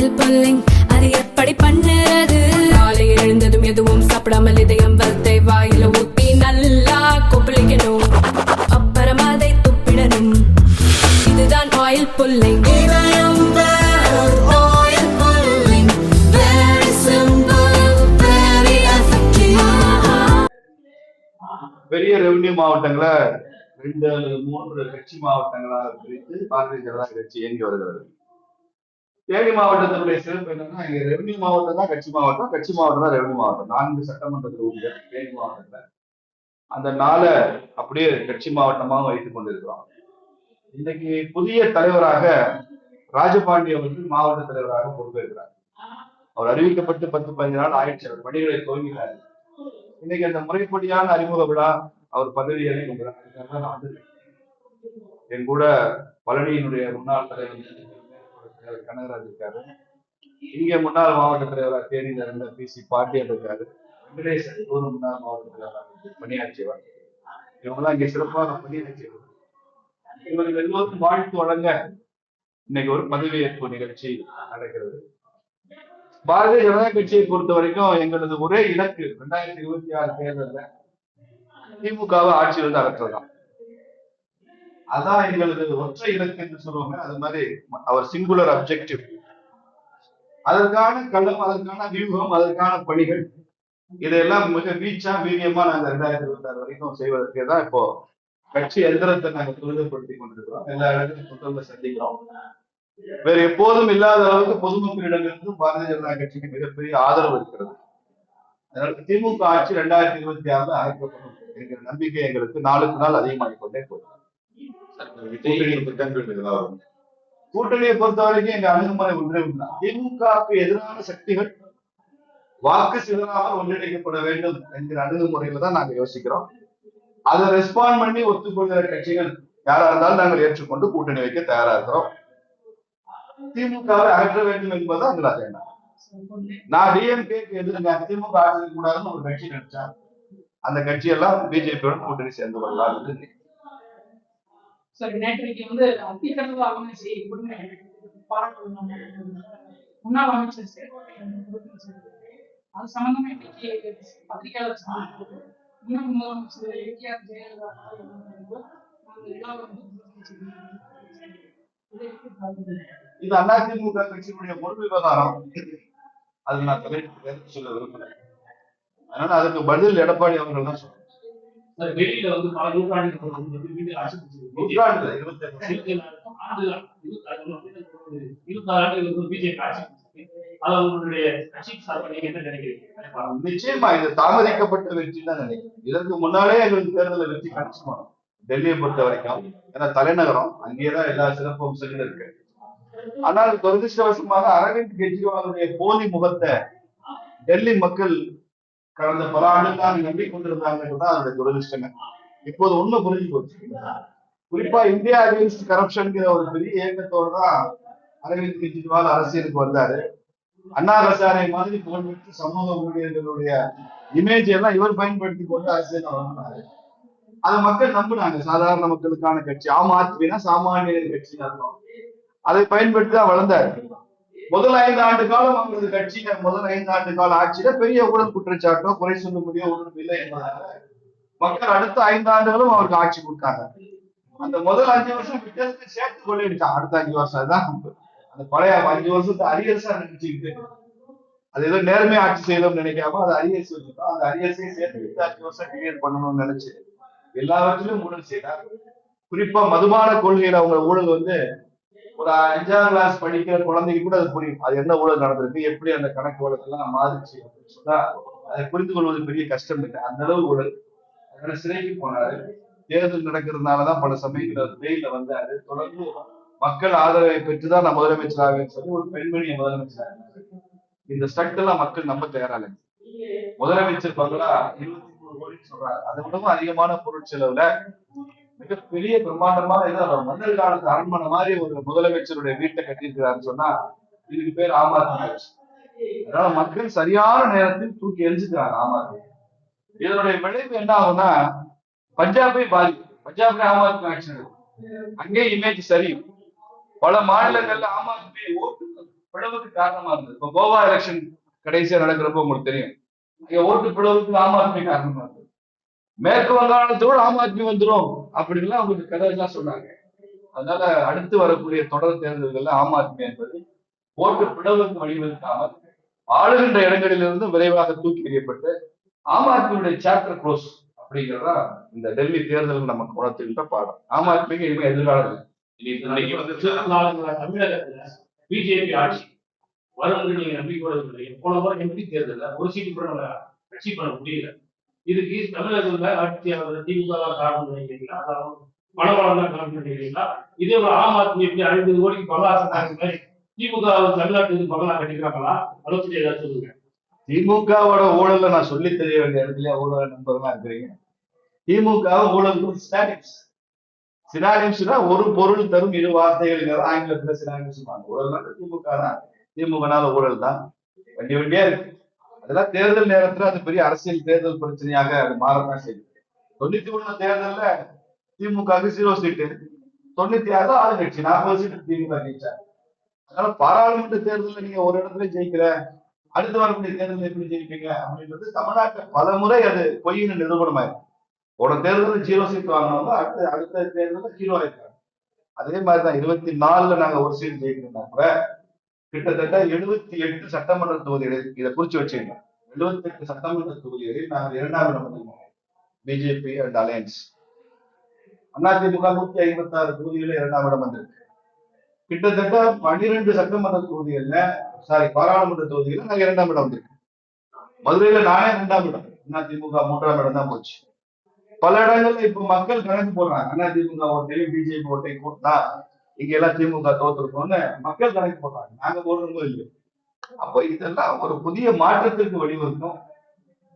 Oil pulling அது எப்படி பண்ணுறது? காலை எழுந்ததும் எதுவும் சாப்பிடாமல் இதயம் வளர்த்தை வாயில ஊத்தி நல்லா கொப்பளிக்கணும். அப்புறம் அதை துப்பிடணும். இதுதான் ஆயில் புல்லிங் பெரிய ரெவன்யூ மாவட்டங்களை ரெண்டு மூன்று கட்சி மாவட்டங்களாக பிரித்து பாரதிய ஜனதா கட்சி இயங்கி வருகிறது. தேனி மாவட்டத்தினுடைய சிறப்பு என்னன்னா இங்க ரெவன்யூ மாவட்டம் தான் கட்சி மாவட்டம். கட்சி மாவட்டம் தான் ரெவன்யூ மாவட்டம். நான்கு சட்டமன்ற தொகுதிகள் தேனி மாவட்டத்துல. அந்த நாளை அப்படியே கட்சி மாவட்டமாக வைத்துக் கொண்டிருக்கிறோம். இன்னைக்கு புதிய தலைவராக ராஜபாண்டி அவர்கள் மாவட்ட தலைவராக பொறுப்பேற்கிறார் அவர் அறிவிக்கப்பட்டு பத்து பதினஞ்சு நாள் ஆயிடுச்சு. அவர் பணிகளை துவங்கினார் இன்னைக்கு அந்த முறைப்படியான அறிமுக விழா அவர் பதவி ஏற்கும் விழா நான் வந்திருக்கேன். என் கூட பழனியினுடைய முன்னாள் தலைவர் தலைவர் கனகராஜ் இருக்காரு. இங்க முன்னாள் மாவட்ட தலைவராக தேனியில இருந்த பி சி பாண்டியன் இருக்காரு. வெங்கடேசன் ஒரு முன்னாள் மாவட்ட தலைவராக பணியாற்றியவர் இவங்கெல்லாம் இங்க சிறப்பாக பணியாற்றியவர் இவர்கள் எல்லோரும் வாழ்த்து வழங்க இன்னைக்கு ஒரு பதவியேற்பு நிகழ்ச்சி நடக்கிறது. பாரதிய ஜனதா கட்சியை பொறுத்த வரைக்கும் எங்களது ஒரே இலக்கு ரெண்டாயிரத்தி இருபத்தி ஆறு தேர்தலில் திமுகவை ஆட்சியிலிருந்து அகற்றலாம். அதான் எங்களது ஒற்றை இலக்கு என்று சொல்லுவாங்க. அது மாதிரி அவர் சிங்குலர் அப்ஜெக்டிவ் அதற்கான களம் அதற்கான வியூகம் அதற்கான பணிகள் இதையெல்லாம் மிக வீச்சா வீரியமா நாங்க ரெண்டாயிரத்தி இருபத்தி ஆறு வரைக்கும் செய்வதற்கே தான் இப்போ கட்சி எந்திரத்தை நாங்க துரிதப்படுத்தி கொண்டிருக்கிறோம். எல்லா இடத்துலையும் புத்தகங்களை சந்திக்கிறோம். வேற எப்போதும் இல்லாத அளவுக்கு பொதுமக்களிடமிருந்து பாரதிய ஜனதா கட்சிக்கு மிகப்பெரிய ஆதரவு இருக்கிறது. அதனால திமுக ஆட்சி ரெண்டாயிரத்தி இருபத்தி ஆறுல அழைக்கப்படும் என்கிற நம்பிக்கை எங்களுக்கு நாளுக்கு நாள் அதிகமாகிக் கொண்டே போகுது கூட்டணியை பொறுத்த வரைக்கும் எங்க அணுகுமுறை ஒன்றே ஒன்றுதான் திமுகவுக்கு எதிரான சக்திகள் வாக்கு சிதறாமல் ஒன்றிணைக்கப்பட வேண்டும் என்கிற அணுகுமுறையில தான் நாங்க யோசிக்கிறோம். அதை ரெஸ்பாண்ட் பண்ணி ஒத்துக்கொள்கிற கட்சிகள் யாரா இருந்தாலும் நாங்கள் ஏற்றுக்கொண்டு கூட்டணி வைக்க தயாரா இருக்கிறோம். திமுகவை அகற்ற வேண்டும் என்பதுதான் எங்கள் அஜெண்டா நான் டிஎம்கேக்கு எதிர்ங்க திமுக ஆட்சி கூடாதுன்னு ஒரு கட்சி நினைச்சா அந்த கட்சியெல்லாம் பிஜேபியோட கூட்டணி சேர்ந்து கொள்ளலாம் என்று சரி நேற்றைக்கு வந்து அத்திக்கடவு அமைச்சு உடனே பாராட்டு முன்னாள் அமைச்சர் அது சம்பந்தமா இன்னைக்கு பத்திரிகையாளர் முன்னாள் முதலமைச்சர் எம்ஜிஆர் ஜெயலலிதா இது அதிமுக கட்சியினுடைய பொருள் விவகாரம். அது நான் தலைப்பு சொல்ல விரும்புகிறேன் அதனால அதுக்கு பதில் எடப்பாடி அவர்கள் தான் சொல்லணும். வெளியில வந்து பல நூற்றாண்டுகள் இருபத்தி இருபத்தாறு வந்து பிஜேபி ஆட்சி நிச்சயமா இது தாமதிக்கப்பட்ட வெற்றி தான் நினைக்கிறேன். இதற்கு முன்னாலே எங்களுக்கு தேர்தலில் வெற்றி கிடைச்சிருக்கணும் டெல்லியை பொறுத்த வரைக்கும். ஏன்னா தலைநகரம் அங்கேயேதான் எல்லா சிறப்பு அம்சங்களும் இருக்கு. ஆனால் துரதிருஷ்டவசமாக அரவிந்த் கெஜ்ரிவாலுடைய போலி முகத்தை டெல்லி மக்கள் கடந்த பல ஆண்டுகளாக நம்பிக்கொண்டிருந்தாங்க அதனுடைய துரதிருஷ்டங்க இப்போது ஒண்ணு புரிஞ்சு போச்சு. குறிப்பா இந்தியா அகேன்ஸ்ட் கரப்ஷன்ங்கிற ஒரு பெரிய இயக்கத்தோட தான் அரவிந்த் கெஜ்ரிவால் அரசியலுக்கு வந்தாரு. அண்ணா ரசாரை மாதிரி புகழ்பெற்று சமூக ஊழியர்களுடைய இமேஜ் எல்லாம் இவர் பயன்படுத்தி கொண்டு அரசியல் வளர்ந்தாரு. அதை மக்கள் நம்பினாங்க. சாதாரண மக்களுக்கான கட்சி ஆம் ஆத்மினா சாமானியர் கட்சி அர்த்தம். அதை பயன்படுத்தி தான் வளர்ந்தாரு. முதல் ஐந்து ஆண்டு காலம் அவங்களது கட்சியில முதல் ஐந்து ஆண்டு கால ஆட்சியில பெரிய ஊழல் குற்றச்சாட்டோ குறை சொல்ல முடிய ஒன்றும் இல்லை என்பதாக மக்கள் அடுத்த ஐந்து ஆண்டுகளும் அவருக்கு ஆட்சி கொடுத்தாங்க. அந்த முதல் அஞ்சு வருஷம் வித்தியாசத்தை சேர்த்து கொள்ளிடுச்சான் அடுத்த அஞ்சு வருஷம் அதுதான் அந்த பழைய அஞ்சு வருஷத்தை அரியரசா நினைச்சுக்கிட்டு. அது ஏதோ நேர்மை ஆட்சி செய்யணும்னு நினைக்காம அது அரியர்ஸ் வச்சுட்டோம் அந்த அரியர்ஸையும் சேர்த்து விட்டு அஞ்சு வருஷம் கிளியர் பண்ணணும்னு நினைச்சு எல்லாவற்றிலும் ஊழல் செய்தார். குறிப்பா மதுபான கொள்கையில அவங்க ஊழல் வந்து ஒரு அஞ்சாம் கிளாஸ் படிக்கிற குழந்தைக்கு கூட அது புரியும். அது என்ன ஊழல் நடந்திருக்கு எப்படி அந்த கணக்கு வழக்கெல்லாம் மாறிச்சு அப்படின்னு சொன்னா அதை புரிந்து கொள்வது பெரிய கஷ்டம் இல்லை. அந்த அளவு ஊழல். அதனால சிறைக்கு போனாரு. தேர்தல் நடக்கிறதுனாலதான் பல சமயங்கள் அது வெயில வந்தாரு. தொடர்ந்து மக்கள் ஆதரவை பெற்றுதான் நான் முதலமைச்சராக சொல்லி ஒரு பெண்மணியை முதலமைச்சராக இந்த ஸ்ட்ரக்ட் எல்லாம் மக்கள் நம்ப தயாராக முதலமைச்சர் பங்களா இருபத்தி மூணு கோடின்னு சொல்றாரு அதை விடவும் அதிகமான பொருட்செலவுல மிகப்பெரிய பிரம்மாண்டமான ஏதோ ஒரு மன்னர் காலத்து அரண்மனை மாதிரி ஒரு முதலமைச்சருடைய வீட்டை கட்டியிருக்கிறாருன்னு சொன்னா இதுக்கு பேர் ஆம் ஆத்மி அதனால மக்கள் சரியான நேரத்தில் தூக்கி எரிஞ்சுக்கிறாங்க ஆம் ஆத்மி இதனுடைய விளைவு என்ன ஆகும்னா பஞ்சாபை பாதிக்கும். பஞ்சாப்ல ஆம் ஆத்மி ஆட்சி அங்கே இமேஜ் சரி. பல மாநிலங்கள்ல ஆம் ஆத்மி ஓட்டு பிளவுக்கு காரணமா இருந்தது. இப்போ கோவா எலெக்ஷன் கடைசியா நடக்கிறப்ப உங்களுக்கு தெரியும். இங்க ஓட்டு பிளவுக்கு ஆம் ஆத்மி காரணமா இருந்தது. மேற்கு வங்காளத்தோட ஆம் ஆத்மி வந்துரும் அப்படின்லாம் அவங்களுக்கு கதை எல்லாம் சொன்னாங்க. அதனால அடுத்து வரக்கூடிய தொடர் தேர்தல்கள்ல ஆம் ஆத்மி என்பது ஓட்டு பிளவுக்கு வழிவகுக்காமல் ஆளுகின்ற இடங்களிலிருந்து விரைவாக தூக்கி எறியப்பட்டு ஆம் ஆத்மியுடைய சாப்டர் க்ளோஸ் அப்படிங்கிறதா இந்த டெல்லி தேர்தல் நமக்கு உணர்த்துகின்ற பாடம். ஆம் ஆத்மிக்கு இனிமே எதிர்காலம் இன்னைக்கு வந்து தமிழகத்துல பிஜேபி ஆட்சி வரும் நீங்க போன முறை எம்பி தேர்தல்ல ஒரு சீட்டு கூட நம்ம அச்சீவ் பண்ண முடியல. இதுக்கு தமிழகத்துல ஆட்சியாளர் திமுக காரணம் நினைக்கிறீங்களா அதாவது மனவளம் தான் காரணம் நினைக்கிறீங்களா இதே ஒரு ஆம் ஆத்மி எப்படி ஐம்பது கோடிக்கு பங்களாசம் மாதிரி திமுக தமிழ்நாட்டுக்கு பங்களா கட்டிக்கிறாங்களா அதை ஏழு ஏதாவது சொல்லுங்க திமுகவோட ஊழல நான் சொல்லி தெரிய வேண்டிய இடத்துல ஊழல் நண்பர்களா இருக்கிறீங்க. திமுக ஊழல் ஸ்டாட்டிக்ஸ். சினானிம்ஸ்னா ஒரு பொருள் தரும் இரு வார்த்தைகள் ஆங்கிலத்துல சினானிம்ஸ் ஊழல் திமுக தான். திமுகனால ஊழல் தான். வண்டி வண்டியா இருக்கு. அதெல்லாம் தேர்தல் நேரத்துல அது பெரிய அரசியல் தேர்தல் பிரச்சனையாக அது மாறத்தான் செய்யுது. தொண்ணூத்தி ஒண்ணு தேர்தல்ல திமுகவுக்கு ஜீரோ சீட்டு தொண்ணூத்தி ஆறு ஆளுங்கட்சி நாற்பது சீட்டு திமுக ஜெயிச்சாங்க. அதனால பாராளுமன்ற தேர்தல்ல நீங்க ஒரு இடத்துல ஜெயிக்கிற அடுத்து வரக்கூடிய தேர்தலில் எப்படி ஜெயிப்பீங்க அப்படின்றது தமிழ்நாட்டில் பல முறை அது பொய்ன்னு நிரூபணமாயிருக்கு. போன தேர்தலில் ஜீரோ சீட் வாங்கினவங்க அடுத்த அடுத்த தேர்தலில் ஜீரோ ஆயிருக்காங்க அதே மாதிரிதான் இருபத்தி நாலுல நாங்க ஒரு சீட் ஜெயிக்கணும்னா கூட கிட்டத்தட்ட எழுபத்தி எட்டு சட்டமன்ற தொகுதிகளில் இதை குறிச்சு வச்சுங்க எழுபத்தி எட்டு சட்டமன்ற தொகுதிகளில் நாங்கள் இரண்டாம் இடம் வந்திருக்கோம் பிஜேபி அண்ட் அலையன்ஸ் அதிமுக நூத்தி ஐம்பத்தி ஆறு தொகுதிகளில் இரண்டாம் இடம் வந்திருக்கு. கிட்டத்தட்ட பன்னிரெண்டு சட்டமன்ற தொகுதிகள்ல சாரி பாராளுமன்ற தொகுதிகளில் நாங்க இரண்டாம் இடம் வந்திருக்கு மதுரையில நானே இரண்டாம் இடம். அதிமுக மூன்றாம் இடம் தான் போச்சு. பல இடங்கள்ல இப்ப மக்கள் கணக்கு போடுறாங்க. அதிமுக ஓட்டையும் பிஜேபி ஓட்டையும் கூட்டினா இங்க எல்லாம் திமுக தோத்துருக்கோம்னு மக்கள் கணக்கு போடுறாங்க நாங்க போடுறோமோ இல்லையோ? அப்போ இதெல்லாம் ஒரு புதிய மாற்றத்திற்கு வழிவகுக்கும்.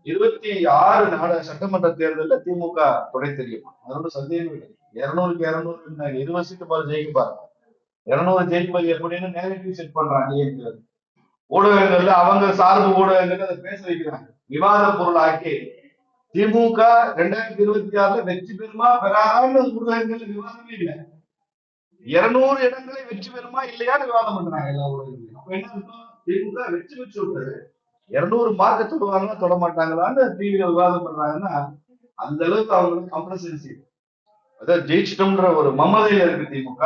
இருபத்தி ஆறு நாடு சட்டமன்ற தேர்தலில் திமுக துணை தெரியும்? அதோட சந்தேகம் இல்லை. இருநூறுக்கு இருநூறு இருபது சீட்டு போல ஜெயிக்க பாருங்க. இருநூறு ஜெயிப்பது எப்படின்னு நேரடிவ் செட் பண்றாங்க DMK. ஊடகங்கள்ல அவங்க சார்பு ஊடகங்கள்ல அதை பேச வைக்கிறாங்க. விவாத பொருளாக்கி திமுக ரெண்டாயிரத்தி இருபத்தி ஆறுல வெற்றி பெறுமா பெறாதான்னு ஊடகங்கள்ல விவாதமே இல்லை. இருநூறு இடங்களை வெற்றி பெறுமா இல்லையான்னு விவாதம் பண்றாங்க எல்லா ஊடகங்களையும் அப்ப என்ன திமுக வெற்றி பெற்று விட்டது. இருநூறு மார்க்க தொடுவாங்களா தொட மாட்டாங்களான்னு டிவியில விவாதம் பண்றாங்கன்னா அந்த அளவுக்கு அவங்களுக்கு கம்பல்சன்சி அதாவது ஜெயிச்சிட்டோம்ன்ற ஒரு மமதையில இருக்கு திமுக.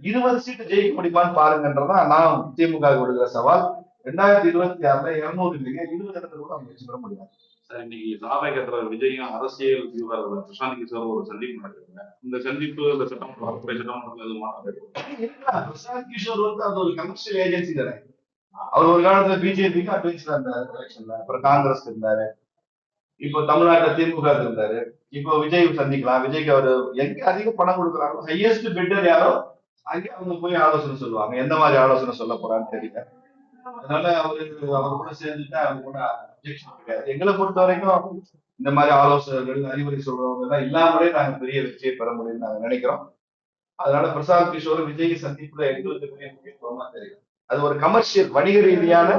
இருபது சீட்டு ஜெயிக்க முடியுமான்னு பாருங்கன்றதா நான் திமுக விடுகிற சவால். ரெண்டாயிரத்தி இருபத்தி ஆறுல இருநூறு இல்லைங்க இருபது இடத்துல கூட அவங்க வெற்றி பெற முடியாது. சார், இன்னைக்கு ஜனநாயகத்துல விஜயும் அரசியல் தீவிரவாதிகள் பிரசாந்த் கிஷோர் ஒரு சந்திப்பு நடக்குதுங்க இந்த சந்திப்பு இந்த சட்டம் வரக்கூடிய சட்டம் எதுவும் பிரசாந்த் கிஷோர் வந்து அது ஒரு கமர்ஷியல் ஏஜென்சி தானே. அவர் ஒரு காலத்துல பிஜேபிக்கு அட்வைஸ்ல இருந்தாரு எலெக்ஷன்ல அப்புறம் காங்கிரஸ் இருந்தாரு. இப்போ தமிழ்நாட்டுல திமுக இருந்தாரு. இப்போ விஜய் சந்திக்கலாம். விஜய்க்கு அவர் எங்க அதிக பணம் கொடுக்குறாங்களோ ஹையஸ்ட் பெட்டர் யாரோ அங்கே அவங்க போய் ஆலோசனை சொல்லுவாங்க. எந்த மாதிரி ஆலோசனை சொல்ல போறான்னு தெரியல. அதனால அவரு அவர் கூட சேர்ந்துட்டு அவங்க கூட objection கிடையாது எங்களை பொறுத்த வரைக்கும் இந்த மாதிரி ஆலோசகர்கள் அறிவுரை சொல்றவங்க எல்லாம் இல்லாமலே நாங்க பெரிய வெற்றியை பெற முடியும்னு நாங்க நினைக்கிறோம் அதனால பிரசாந்த் கிஷோர் விஜய் சந்திப்புல எங்களுக்கு பெரிய முக்கியத்துவமா தெரியும் அது ஒரு கமர்ஷியல் வணிக ரீதியான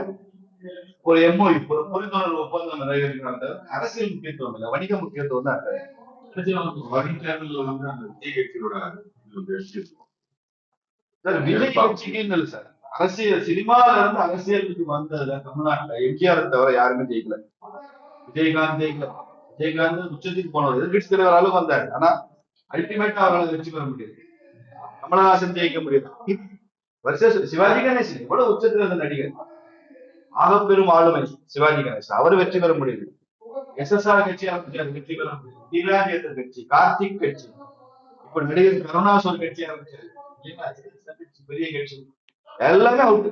ஒரு எம்ஓஇ ஒரு புரிந்துணர்வு ஒப்பந்தம் நிறைவேறுகிறாங்க அரசியல் முக்கியத்துவம் இல்லை வணிக முக்கியத்துவம் தான். வரும் தேர்தலில் வந்து அந்த விஜய் கட்சியோட. சார் விஜய் கட்சிக்குன்னு இல்லை சார் அரசியல் சினிமால இருந்து அரசியலுக்கு வந்ததுல தமிழ்நாட்டுல. எம்ஜிஆர் தவிர யாருமே ஜெயிக்கல. விஜயகாந்த் ஜெயிக்கல. விஜயகாந்த் உச்சத்துக்கு போனவர். எதிர்கட்சி தலைவர் அளவு வந்தாரு. ஆனா அல்டிமேட்டா அவரால் வெற்றி பெற முடியாது கமலஹாசன் ஜெயிக்க முடியாது வருஷ சிவாஜி கணேசன் எவ்வளவு உச்சத்துல இருந்த நடிகர். ஆகப்பெரும் பெரும் ஆளுமை சிவாஜி கணேசன். அவர் வெற்றி பெற முடியுது எஸ் எஸ் ஆர் கட்சி ஆரம்பிச்சாரு வெற்றி பெற முடியுது திவ்யாங்கேசன் கட்சி கார்த்திக் கட்சி. இப்ப நடிகர் கருணாசோர் கட்சி ஆரம்பிச்சாரு பெரிய கட்சி. எல்லாமே அவுட்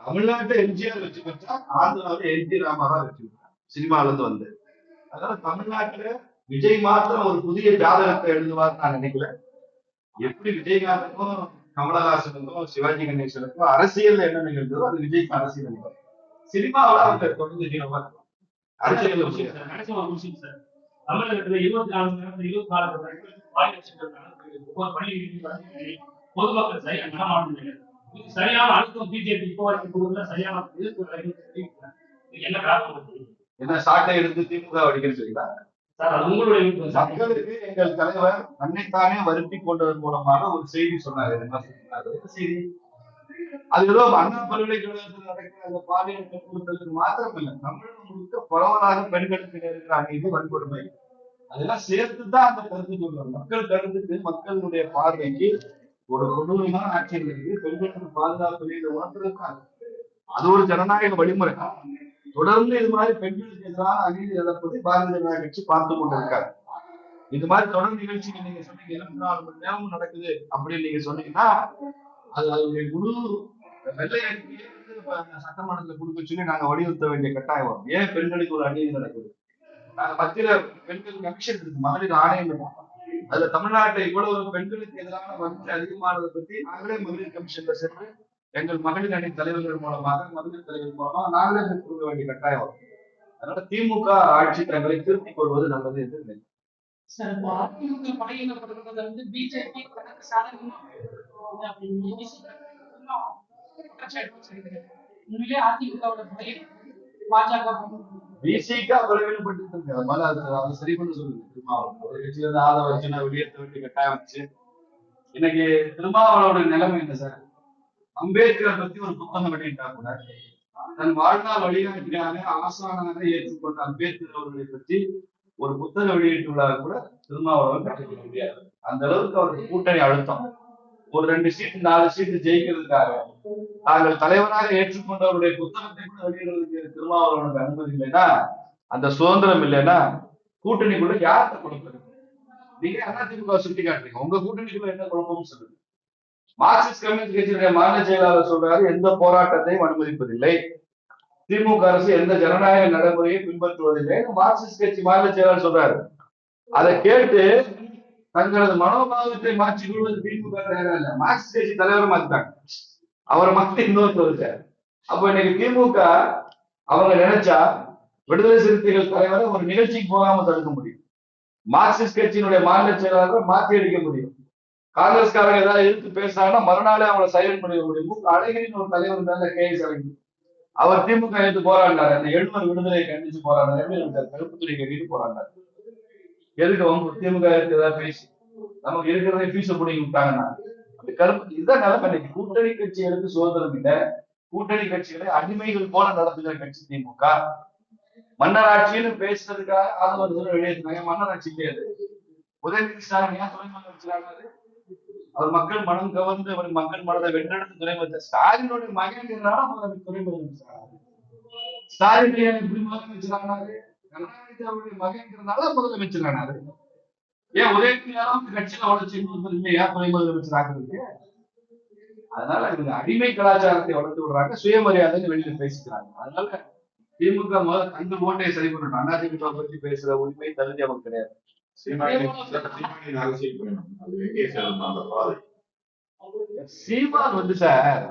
தமிழ்நாட்டை எம்ஜிஆர் வெற்றி பெற்றா ஆந்திராவில் என் டி ராமாராவ் வெற்றி பெற்றார் சினிமால இருந்து வந்து. அதனால தமிழ்நாட்டுல விஜய் மாத்திரம் ஒரு புதிய ஜாதகத்தை எழுதுவார்னு நான் நினைக்கல. எப்படி விஜயகாந்துக்கும் கமலஹாசனுக்கும் சிவாஜி கணேசனுக்கும் அரசியல்ல என்ன நிகழ்ந்ததோ அது விஜய்க்கு அரசியல் நிகழ்வு. சினிமாவில் அவங்க தொடர்ந்து ஹீரோவா இருப்பாங்க. அரசியல்ல விஷயம். சார் தமிழகத்துல இருபத்தி நாலு நேரத்துல இருபத்தி நாலு பொதுமக்கள் சரியான அழுத்தம் பிஜேபி இப்போ வரைக்கும் கொடுக்கல சரியான என்ன காரணம் என்ன சாட்டை எடுத்து திமுக அடிக்கன்னு சொல்லிங்களா சார் அது உங்களுடைய விருப்பம் சார். மக்களுக்கு எங்கள் தலைவர் தன்னைத்தானே வருத்தி கொண்டதன் மூலமாக ஒரு செய்தி சொன்னார். என்ன சொன்னார்? செய்தி. அது ஏதோ அண்ணா பல்கலைக்கழகத்தில் நடக்கிற அந்த பாலியல் துன்புறுத்தலுக்கு மாத்திரம் இல்லை தமிழகம் முழுக்க பரவலாக பெண்களுக்கு இருக்கிற அநீதி வன்கொடுமை. அதெல்லாம் சேர்த்து தான் அந்த கருத்து சொல்றாங்க. மக்கள் கருத்துக்கு மக்களுடைய பார்வைக்கு ஒரு கொடூரமான ஆட்சியில் இருக்கு பெண்களுக்கு பாதுகாப்பு இல்லை உணர்ந்திருக்காங்க அது ஒரு ஜனநாயக வழிமுறை. தொடர்ந்து இது மாதிரி பெண்களுக்கு எதிரான அநீதி நடப்பதை பாரதிய ஜனதா கட்சி பார்த்து கொண்டிருக்காங்க. இது மாதிரி தொடர் நிகழ்ச்சிகள் நீங்க சொன்னீங்க இருபத்தி நாலு மணி நேரமும் நடக்குது அப்படின்னு நீங்க சொன்னீங்கன்னா அது அதனுடைய முழு வெள்ளை அறிக்கையை சட்டமன்றத்துல கொடுக்க சொல்லி நாங்க வலியுறுத்த வேண்டிய கட்டாயம் வரும். ஏன் பெண்களுக்கு ஒரு அநீதி நடக்குது? நாங்க மத்தியில பெண்கள் கமிஷன் இருக்கு மகளிர் ஆணையம் அதுல தமிழ்நாட்டை இவ்வளவு பெண்களுக்கு எதிரான வன்முறை அதிகமானதை பத்தி நாங்களே மகளிர் கமிஷன்ல சென்று எங்கள் மகளிர் அணி தலைவர்கள் மூலமாக மகளிர் தலைவர் மூலமா நாங்களே கொடுக்க வேண்டிய கட்டாயம். அதனால திமுக ஆட்சி தங்களை திருத்திக் கொள்வது நல்லது என்று நினைக்கிறேன். அதிமுக படையினப்படுறத வந்து பிஜேபி தனக்கு சாதகமா? உண்மையிலே அதிமுகவோட பாஜக விசிகா பலவீனப்பட்டு இருக்கு அதனால அது அதை சரி பண்ண சொல்லுங்க திருமாவளவன். ஒரு கட்சியில இருந்து ஆதரவு வச்சு நான் வெளியேற்ற வேண்டிய கட்டாயம் வந்துச்சு. இன்னைக்கு திருமாவளவோட நிலைமை என்ன சார்? அம்பேத்கரை பத்தி ஒரு புத்தகம் வெளியிட்டா கூட தன் வாழ்நாள் வழிகாட்டியாக ஆசானாக ஏற்றுக்கொண்ட அம்பேத்கர் அவர்களை பற்றி ஒரு புத்தகம் வெளியிட்டுள்ளார் கூட திருமாவளவன் கற்றுக்கொள்ள முடியாது. அந்த அளவுக்கு அவருக்கு கூட்டணி அழுத்தம். ஒரு ரெண்டு சீட்டு நாலு சீட்டு ஜெயிக்கிறதுக்காக. தாங்கள் தலைவராக ஏற்றுக்கொண்டவருடைய புத்தகத்தை கூட வெளியிடுறதுக்கு திருமாவளவனுக்கு அனுமதி இல்லைன்னா அந்த சுதந்திரம் இல்லைன்னா கூட்டணிக்குள்ள யார்கிட்ட கொடுப்பது? நீங்க அதிமுக சுட்டி காட்டுறீங்க. உங்க கூட்டணிக்குள்ள என்ன குழப்பம்னு சொல்லுங்க. மார்க்சிஸ்ட் கம்யூனிஸ்ட் கட்சியினுடைய மாநில செயலாளர் சொல்றாரு எந்த போராட்டத்தையும் அனுமதிப்பதில்லை. திமுக அரசு எந்த ஜனநாயக நடைமுறையை பின்பற்றுவதில்லை மார்க்சிஸ்ட் கட்சி மாநில செயலாளர் சொல்றாரு. அதை கேட்டு தங்களது மனோபாவத்தை மாற்றிக் கொள்வது திமுக தயாரா இல்ல? மார்க்சிஸ்ட் கட்சி தலைவரை மாத்திட்டாங்க. அவரை மாத்தி இன்னொருத்தர் இருக்காரு அப்ப இன்னைக்கு திமுக அவங்க நினைச்சா விடுதலை சிறுத்தைகள் தலைவரை ஒரு நிகழ்ச்சிக்கு போகாம தடுக்க முடியும். மார்க்சிஸ்ட் கட்சியினுடைய மாநில செயலாளரை மாத்தி அடிக்க முடியும். காங்கிரஸ்காரங்க ஏதாவது எதிர்த்து பேசுறாங்கன்னா மறுநாளே அவங்களை சைலண்ட் பண்ணிட முடியும். மு. அழகிரின்னு ஒரு தலைவர் இருந்தாங்க கே எஸ் அழகிரி அவர் திமுக எடுத்து போராடினாரு. அந்த எழுவர் விடுதலையை கண்டிச்சு போராடினாரு. கருப்பு துணி கட்டிட்டு போராடினாரு. எதுக்கு அவங்க திமுக ஏதாவது பேசி நமக்கு இருக்கிறதே ஃபீஸை பிடிங்கி விட்டாங்கன்னா அந்த கருப்பு இதுதான் நிலைமை இன்னைக்கு கூட்டணி கட்சிகளுக்கு சுதந்திரம் இல்லை கூட்டணி கட்சிகளை அடிமைகள் போல நடத்துகிற கட்சி திமுக. மன்னராட்சின்னு பேசுறதுக்காக ஆதரவு வெளியேற்றினாங்க. மன்னராட்சி கிடையாது உதயநிதி ஸ்டாலின் ஏன் துணை முதலமைச்சரானாரு அவர் மக்கள் மனம் கவர்ந்து அவர் மக்கள் மனதை வென்றெடுத்து துணை முதலமைச்சர். ஸ்டாலினுடைய மகன் அவர் துணை முதலமைச்சரானாரு ஸ்டாலின் ஏன் இப்படி முதலமைச்சரானாரு கருணாநிதி அவருடைய மகன்கிறதுனால முதலமைச்சரானாரு ஏன் உதயநிதி அளவுக்கு கட்சியில இன்னொருத்தர் இல்லையா துணை முதலமைச்சர் ஆக்குறதுக்கு? அதனால இவங்க அடிமை கலாச்சாரத்தை வளர்த்து விடுறாங்க சுயமரியாதைன்னு வெளியில பேசிக்கிறாங்க. அதனால திமுக முதல்ல தங்கள் ஓட்டையை சரி பண்ணணும் அதிமுக பத்தி பேசுற உரிமை தகுதி அவங்களுக்கு கிடையாது. அந்த சீமான் வந்து சார்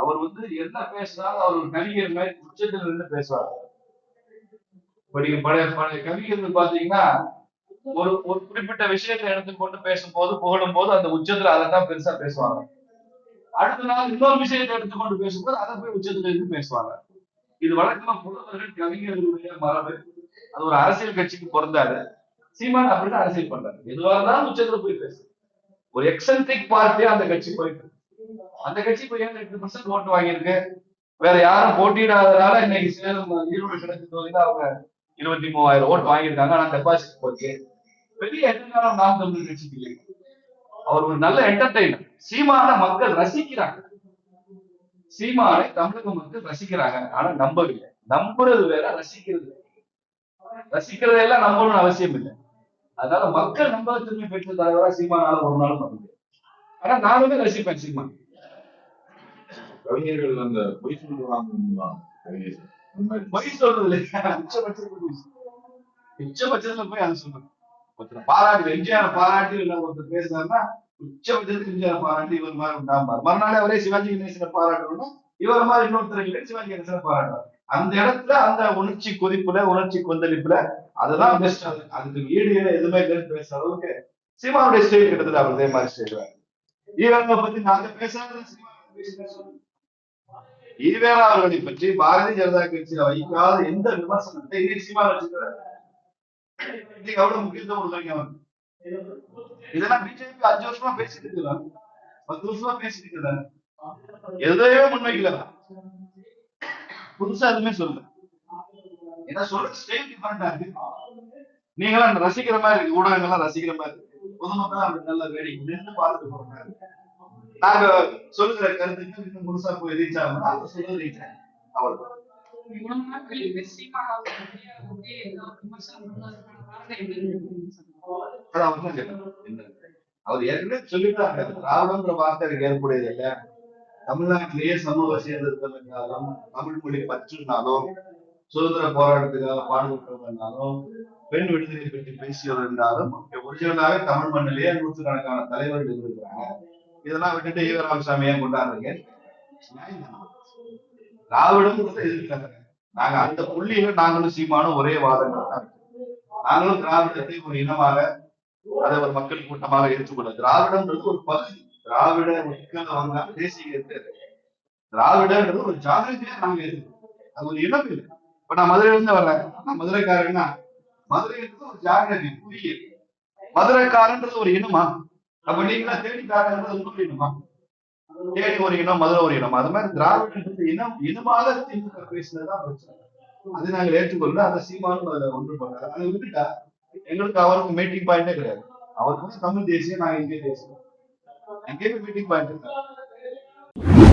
அவர் வந்து என்ன பேசினாலும் அவர் ஒரு கவிஞர் மாதிரி உச்சத்துல இருந்து பேசுவார். நீங்க பழைய பழைய கவிஞர்கள் பாத்தீங்கன்னா ஒரு ஒரு குறிப்பிட்ட விஷயத்தை எடுத்துக்கொண்டு பேசும்போது புகழும் போது அந்த உச்சத்துல அதை தான் பெருசா பேசுவாங்க. அடுத்த நாள் இன்னொரு விஷயத்தை எடுத்துக்கொண்டு பேசும்போது அதை போய் உச்சத்துல இருந்து பேசுவாங்க. இது வழக்கமா புலவர்கள் கவிஞர்களுடைய மரபு. அது ஒரு அரசியல் கட்சிக்கு பிறந்தாரு சீமான் அப்படிதான் அரசியல் பண்றாரு. எதுவாக இருந்தாலும் உச்சத்துல போய் பேசு. ஒரு எக்ஸன்ட்ரிக் பார்ட்டியா அந்த கட்சி போயிட்டு அந்த கட்சி போய் ஏன் எட்டு பர்சன்ட் ஓட்டு வாங்கியிருக்கு? வேற யாரும் போட்டியிடாதனால இன்னைக்கு சேலம் ஈரோடு கிழக்கு அவங்க இருபத்தி மூவாயிரம் ஓட்டு வாங்கியிருக்காங்க. ஆனா டெபாசிட் போச்சு பெரிய எதிர்காலம் நாம் தமிழ் இல்லை அவர் ஒரு நல்ல என்டர்டைனர் சீமான மக்கள் ரசிக்கிறாங்க. சீமானை தமிழக மக்கள் ரசிக்கிறாங்க. ஆனா நம்பவில்லை. நம்புறது வேற ரசிக்கிறது வேற. ரசிக்கிறதெல்லாம் நம்பணும்னு அவசியம் இல்லை. அதனால மக்கள் நம்பகத்தன்மை பெற்ற தலைவரா சீமானால ஒரு நாளும் வர ஆனா நானுமே ரசிப்பேன் சீமான். கவிஞர்கள் அந்த பொய் சொல்றாங்க கவிஞர். பொய் சொல்றது இல்லையா உச்சபட்சத்துல உச்சபட்சத்துல போய் அதை சொல்லணும் ஒருத்தர் பாராட்டி எம்ஜிஆர் பாராட்டி இல்ல ஒருத்தர் பேசுறாருன்னா உச்சபட்சத்துக்கு எம்ஜிஆர் பாராட்டி இவர் மாதிரி உண்டாம்பார் மறுநாள் அவரே சிவாஜி கணேசனை பாராட்டணும்னா இவர் மாதிரி இன்னொருத்தர் இல்லை சிவாஜி கணேசனை பாராட்டுவார் அந்த இடத்துல அந்த உணர்ச்சி கொதிப்புல உணர்ச்சி கொந்தளிப்புல அதுதான் பெஸ்ட் அது அதுக்கு ஈடு எதுவுமே இல்லைன்னு பேசுற அளவுக்கு சீமானுடைய ஸ்டைல் கிட்டத்தட்ட அவர் இதே மாதிரி ஸ்டைல் ஈவேரா பத்தி நாங்க பேசாத சீமான் பேசுறேன் ஈவேரா அவர்களை பற்றி பாரதிய ஜனதா கட்சியில வைக்காத எந்த விமர்சனத்தை இன்னைக்கு சீமான் வச்சிருக்கிறார் அவ்வளவு முக்கியத்துவம் கொடுக்குறீங்க அவருக்கு? இதெல்லாம் பிஜேபி அஞ்சு வருஷமா பேசிட்டு இருக்கிறாங்க பத்து வருஷமா பேசிட்டு இருக்கிறாங்க எதையோ முன்வைக்கல. புதுசா எதுவுமே சொல்லல. என்ன சொல்ற ஸ்டைல் டிஃபரெண்டா இருக்கு. நீங்களாம் ரசிக்கிற மாதிரி இருக்கு. ஊடகங்கள்லாம் ரசிக்கிற மாதிரி இருக்கு. பொதுமக்கள் அப்படி நல்ல வேடிக்கை. நின்று பார்த்துட்டு போற நாங்க சொல்லுகிற கருத்துக்கு இன்னும் முழுசா போய் ரீச் ஆகணும் அதை சொல்ல ரீச் ஆகும். அவ்வளவுதான் அவர் ஏற்கனவே சொல்லிட்டாங்க திராவிடம்ன்ற வார்த்தை ஏற்புடையது இல்ல. தமிழ்நாட்டிலேயே சமூக சீர்திருத்தம் என்றாலும் தமிழ் மொழி பற்றுனாலும் சுதந்திர போராட்டத்துக்காக பாடுபட்டவங்கனாலும் பெண் விடுதலை பற்றி பேசியவர் என்றாலும் ஒரிஜினலாக தமிழ் மண்ணிலேயே நூற்றுக்கணக்கான தலைவர்கள் இருக்கிறாங்க இதெல்லாம் விட்டுட்டு ஈவராம சாமி ஏன் கொண்டாடுறீங்க? திராவிடம் நாங்க அந்த புள்ளியில நாங்களும் சீமானும் ஒரே வாதங்கள் தான் நாங்களும் திராவிடத்தை ஒரு இனமாக அதை ஒரு மக்கள் கூட்டமாக ஏற்றுக்கொள்ள திராவிடம்ன்றது ஒரு பகுதி. திராவிட மக்கள் தேசிய திராவிடன்றது ஒரு ஜாகிரதையா நாங்க ஏற்றுக்கோம் அது ஒரு இனம் இல்லை. இப்ப நான் மதுரையில இருந்து வர்றேன் நான் மதுரைக்காரன்னா மதுரைன்றது ஒரு ஜாகிரதை புதிய மதுரைக்காரன்றது ஒரு இனமா? அப்ப நீங்களா தேடி இன்னொரு இனமா தேடி ஒரு இனம் மதுரை ஒரு இனம். அது மாதிரி திராவிடன்றது இனம் இனமாக திமுக பேசினதுதான் பிரச்சனை. அது நாங்கள் ஏற்றுக்கொள்ள அதை சீமானும் அதை ஒன்று பண்ணாரு. அதை விட்டுட்டா எங்களுக்கு அவருக்கு மீட்டிங் பாயிண்டே கிடையாது. அவருக்கு தமிழ் தேசியம் நாங்க இங்கே தேசியம். எங்கேயுமே மீட்டிங் பாயிண்ட் இல்லை.